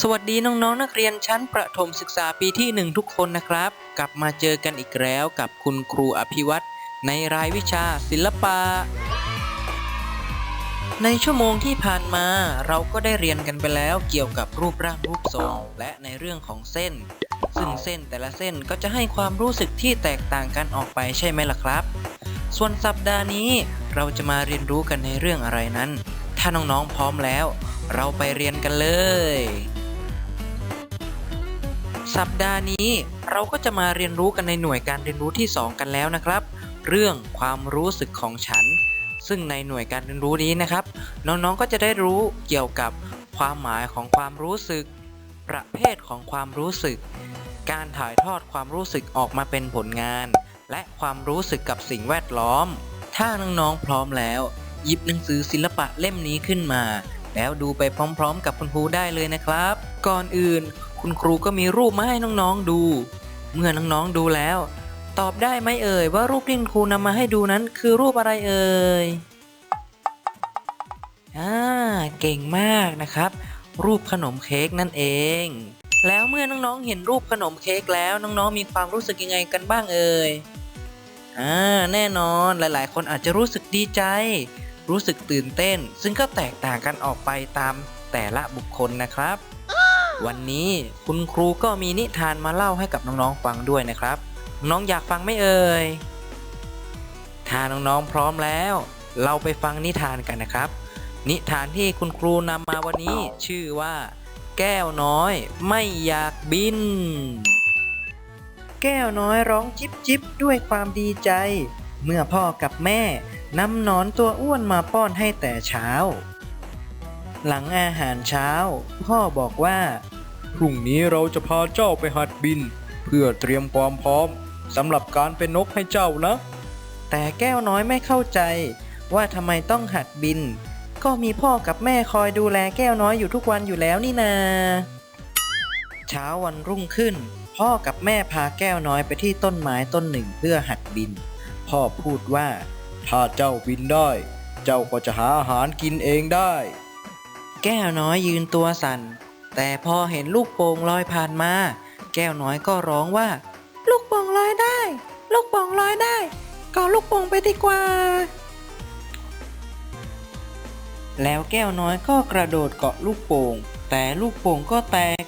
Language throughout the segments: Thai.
สวัสดีน้องๆนนักเรียนชั้นประถมศึกษาปีที่หนึ่งทุกคนนะครับ กลับมาเจอกันอีกแล้วกับคุณครูอภิวัตรในรายวิชาศิลปะ ในชั่วโมงที่ผ่านมาเราก็ได้เรียนกันไปแล้วเกี่ยวกับรูปร่างรูปทรง และในเรื่องของเส้น ซึ่งเส้นแต่ละเส้นก็จะให้ความรู้สึกที่แตกต่างกันออกไปใช่ไหมล่ะครับ ส่วนสัปดาห์นี้เราจะมาเรียนรู้กันในเรื่องอะไรนั้น ถ้าน้องๆพร้อมแล้ว เราไปเรียนกันเลย สัปดาห์นี้เราก็จะมาเรียนรู้กันในหน่วยการเรียนรู้ที่ 2 กันแล้วนะครับ เรื่องความรู้สึกของฉัน ซึ่งในหน่วยการเรียนรู้นี้นะครับ น้องๆก็จะได้รู้เกี่ยวกับความหมายของความรู้สึก ประเภทของความรู้สึก การถ่ายทอดความรู้สึกออกมาเป็นผลงาน และความรู้สึกกับสิ่งแวดล้อม ถ้าน้องๆพร้อมแล้ว หยิบหนังสือศิลปะเล่มนี้ขึ้นมา แล้วดูไปพร้อม ๆ กับคุณครูได้เลยนะครับ ก่อนอื่น คุณครูก็มีรูปมาให้น้องๆดู เมื่อน้องๆดูแล้ว ตอบได้ไหมเอ่ยว่ารูปที่คุณครูนำมาให้ดูนั้นคือรูปอะไรเอ่ยอ่าเก่งมากนะครับ รูปขนมเค้กนั่นเอง แล้วเมื่อน้องๆเห็นรูปขนมเค้กแล้วน้องๆมีความรู้สึกยังไงกันบ้างเอ่ยอ่าแน่นอนหลายๆ คนอาจจะรู้สึกดีใจ รู้สึกตื่นเต้น ซึ่งก็แตกต่างกันออกไปตามแต่ละบุคคลนะครับ วันนี้คุณครูก็มีนิทานมาเล่าให้กับน้องๆฟังด้วยนะครับ น้องอยากฟังไหมเอ่ย ถ้าน้องๆพร้อมแล้ว เราไปฟังนิทานกันนะครับ นิทานที่คุณครูนำมาวันนี้ชื่อว่า แก้วน้อยไม่อยากบิน แก้วน้อยร้องจิบจิบด้วยความดีใจ เมื่อพ่อกับแม่นำนอนตัวอ้วนมาป้อนให้แต่เช้าหลังอาหารเช้า พ่อบอกว่า พรุ่งนี้เราจะพาเจ้าไปหัดบิน เพื่อเตรียมความพร้อมสำหรับการเป็นนกให้เจ้านะ แต่แก้วน้อยไม่เข้าใจ ว่าทำไมต้องหัดบิน ก็มีพ่อกับแม่คอยดูแลแก้วน้อยอยู่ทุกวันอยู่แล้วนี่นา เช้าวันรุ่งขึ้น พ่อกับแม่พาแก้วน้อยไปที่ต้นไม้ต้นหนึ่งเพื่อหัดบิน พ่อพูดว่า ถ้าเจ้าบินได้ เจ้าก็จะหาอาหารกินเองได้ แก้วน้อยยืนตัวสั่น แต่พอเห็นลูกโป่งลอยผ่านมา แก้วน้อยก็ร้องว่า ลูกโป่งลอยได้ ลูกโป่งลอยได้ก็ลูกโป่งไปดีกว่า แล้วแก้วน้อยก็กระโดดเกาะลูกโป่ง แต่ลูกโป่งก็แตก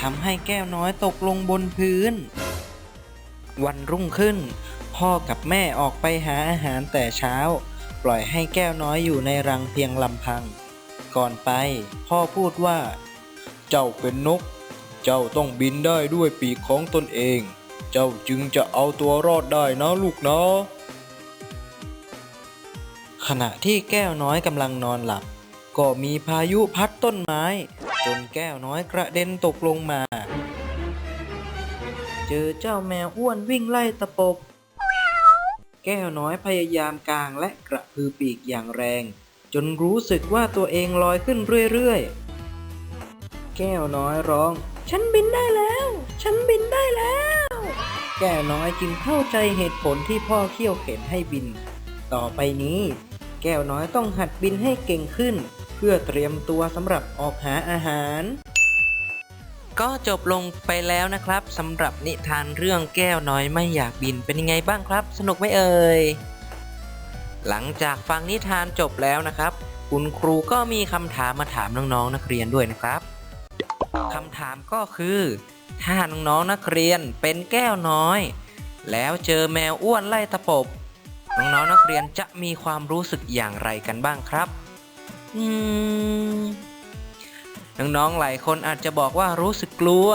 ทำให้แก้วน้อยตกลงบนพื้น วันรุ่งขึ้น พ่อกับแม่ออกไปหาอาหารแต่เช้า ปล่อยให้แก้วน้อยอยู่ในรังเพียงลำพัง ก่อนไป พ่อพูดว่า เจ้าเป็นนก เจ้าต้องบินได้ด้วยปีกของตนเอง เจ้าจึงจะเอาตัวรอดได้นะลูกนะขณะที่แก้วน้อยกำลังนอนหลับ ก็มีพายุพัดต้นไม้ จนแก้วน้อยกระเด็นตกลงมา เจอเจ้าแมวอ้วนวิ่งไล่ตะปบ แก้วน้อยพยายามกางและกระพือปีกอย่างแรง จนรู้สึกว่าตัวเองลอยขึ้นเรื่อยๆ แก้วน้อยร้อง ฉันบินได้แล้ว ฉันบินได้แล้ว แก้วน้อยจึงเข้าใจเหตุผลที่พ่อเขี่ยวเข็นให้บิน ต่อไปนี้ แก้วน้อยต้องหัดบินให้เก่งขึ้น เพื่อเตรียมตัวสำหรับออกหาอาหาร ก็จบลงไปแล้วนะครับสำหรับนิทานเรื่องแก้วน้อยไม่อยากบินเป็นยังไงบ้างครับ สนุกไหมเอ่ยหลังจากฟังนิทานจบแล้วนะครับ คุณครูก็มีคำถามมาถามน้องๆนักเรียนด้วยนะครับ คำถามก็คือ ถ้าน้องๆนักเรียนเป็นแก้วน้อย แล้วเจอแมวอ้วนไล่ตะปบ น้องๆนักเรียนจะมีความรู้สึกอย่างไรกันบ้างครับอืมน้องๆหลายคนอาจจะบอกว่ารู้สึกกลัว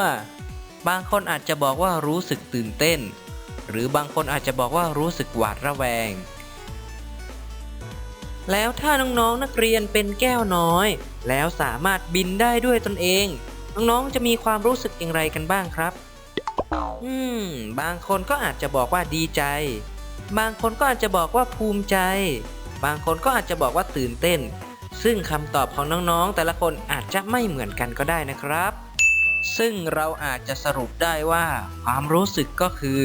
บางคนอาจจะบอกว่ารู้สึกตื่นเต้น หรือบางคนอาจจะบอกว่ารู้สึกหวาดระแวง แล้วถ้าน้องๆนักเรียนเป็นแก้วน้อย แล้วสามารถบินได้ด้วยตนเอง น้องๆ จะมีความรู้สึกอย่างไรกันบ้างครับ อืม บางคนก็อาจจะบอกว่าดีใจ บางคนก็อาจจะบอกว่าภูมิใจ บางคนก็อาจจะบอกว่าตื่นเต้น ซึ่งคำตอบของน้องๆ แต่ละคนอาจจะไม่เหมือนกันก็ได้นะครับ ซึ่งเราอาจจะสรุปได้ว่า ความรู้สึกก็คือ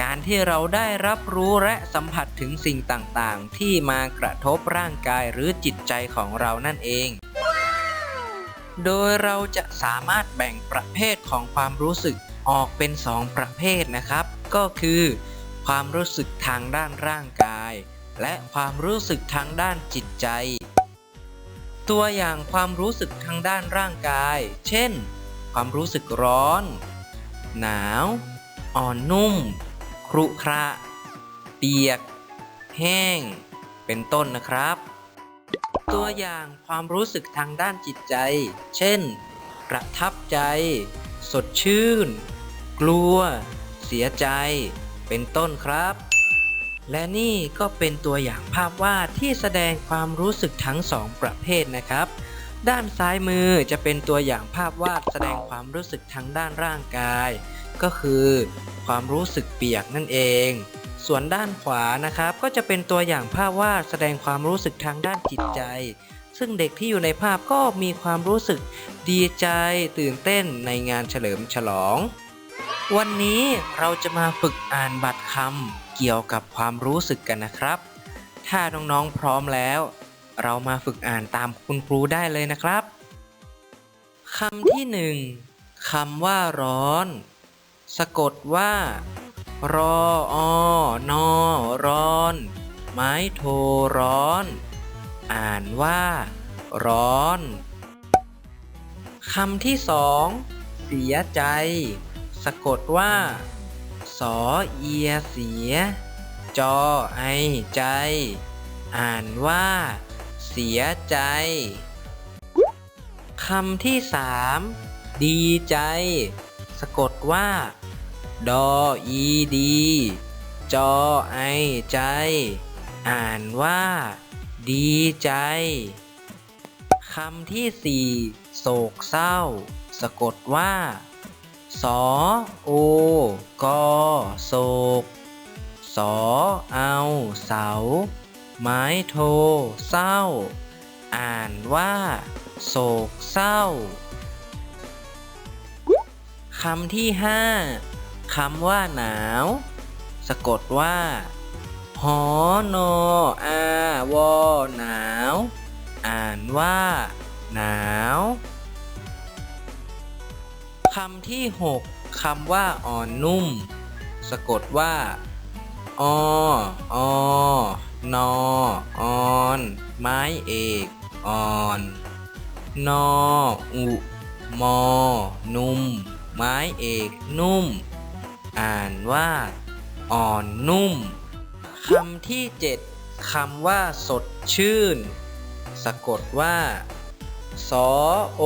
การที่เราได้รับรู้และสัมผัสถึงสิ่งต่างๆ ที่มากระทบร่างกายหรือจิตใจของเรานั่นเอง โดยเราจะสามารถแบ่งประเภทของความรู้สึกออกเป็น 2 ประเภทนะครับ ก็คือ ความรู้สึกทางด้านร่างกาย และความรู้สึกทางด้านจิตใจ ตัวอย่างความรู้สึกทางด้านร่างกาย เช่น ความรู้สึกร้อน หนาว อ่อนนุ่ม ครุขระ เปียก แห้ง เป็นต้นนะครับ ตัวอย่างความรู้สึกทางด้านจิตใจ เช่น ประทับใจ สดชื่น กลัว เสียใจ เป็นต้นครับ และนี่ก็เป็นตัวอย่างภาพวาดที่แสดงความรู้สึกทั้งสองประเภทนะครับ ด้านซ้ายมือจะเป็นตัวอย่างภาพวาดแสดงความรู้สึกทางด้านร่างกาย ก็คือ ความรู้สึกเปียกนั่นเอง ส่วนด้านขวานะครับก็จะเป็นตัวอย่างภาพวาดแสดงความรู้สึกทางด้านจิตใจ ซึ่งเด็กที่อยู่ในภาพก็มีความรู้สึกดีใจตื่นเต้นในงานเฉลิมฉลอง วันนี้เราจะมาฝึกอ่านบัตรคำเกี่ยวกับความรู้สึกกันนะครับ ถ้าน้องๆพร้อมแล้ว เรามาฝึกอ่านตามคุณครูได้เลยนะครับคำที่หนึ่งคำว่าร้อน สะกดว่า รออนอร้อน ไม้โทร้อน อ่านว่า ร้อนคำที่สองเสียใจ สะกดว่า สอเอียเสีย จอไอใจ อ่านว่า เสียใจคำที่สามดีใจ สะกดว่า ดออีดี จอไอใจ อ่านว่า ดีใจ คำที่สี่โศกเศร้า สะกดว่า สอโอกอโศก สอเอาเสา ไม้โทเศร้า อ่านว่า โศกเศร้าคำที่ห้า คำว่าหนาว สะกดว่าหอนออาวอหนาว อ่านว่า หนาวคำที่หกคำว่าอ่อนนุ่ม สะกดว่าอออนออ่อนไม้เอกอ่อนนออุมอนุ่ม ไม้เอกนุ่ม อ่านว่า อ่อนนุ่มคำที่เจ็ดคำว่า สดชื่น สะกดว่า สอโอ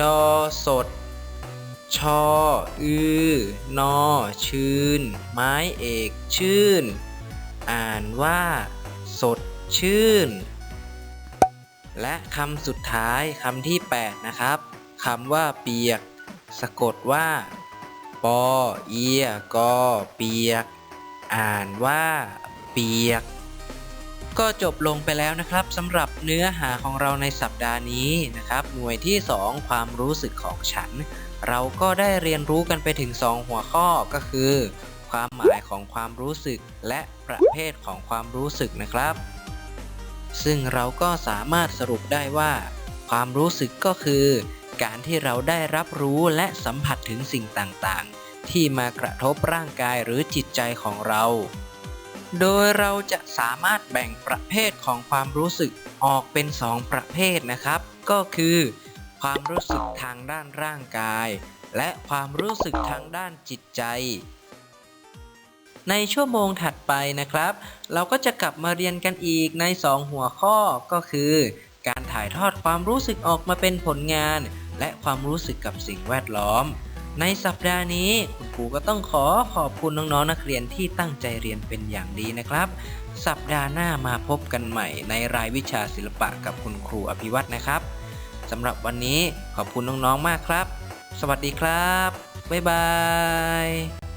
ดอสด ชออือนอชื่น ไม้เอกชื่น อ่านว่า สดชื่น และคำสุดท้ายคำที่ 8 นะครับคำว่าเปียก สะกดว่า ปอเอียกอเปียก อ่านว่าเปียก ก็จบลงไปแล้วนะครับสำหรับเนื้อหาของเราในสัปดาห์นี้นะครับ หน่วยที่ 2 ความรู้สึกของฉัน เราก็ได้เรียนรู้กันไปถึง 2 หัวข้อก็คือ ความหมายของความรู้สึกและประเภทของความรู้สึกนะครับ ซึ่งเราก็สามารถสรุปได้ว่า ความรู้สึกก็คือ การที่เราได้รับรู้และสัมผัสถึงสิ่งต่างๆ ที่มากระทบร่างกายหรือจิตใจของเรา โดยเราจะสามารถแบ่งประเภทของความรู้สึกออกเป็น2ประเภทนะครับ ก็คือ ความรู้สึกทางด้านร่างกาย และความรู้สึกทางด้านจิตใจ ในชั่วโมงถัดไปนะครับ เราก็จะกลับมาเรียนกันอีกใน 2 หัวข้อก็คือการถ่ายทอดความรู้สึกออกมาเป็นผลงาน และความรู้สึกกับสิ่งแวดล้อม ในสัปดาห์นี้คุณครูก็ต้องขอขอบคุณน้องๆนักเรียนที่ตั้งใจเรียนเป็นอย่างดีนะครับ สัปดาห์หน้ามาพบกันใหม่ ในรายวิชาศิลปะกับคุณครูอภิวัตนะครับสำหรับวันนี้ขอบคุณน้องๆมากครับ สวัสดีครับ บ๊ายบาย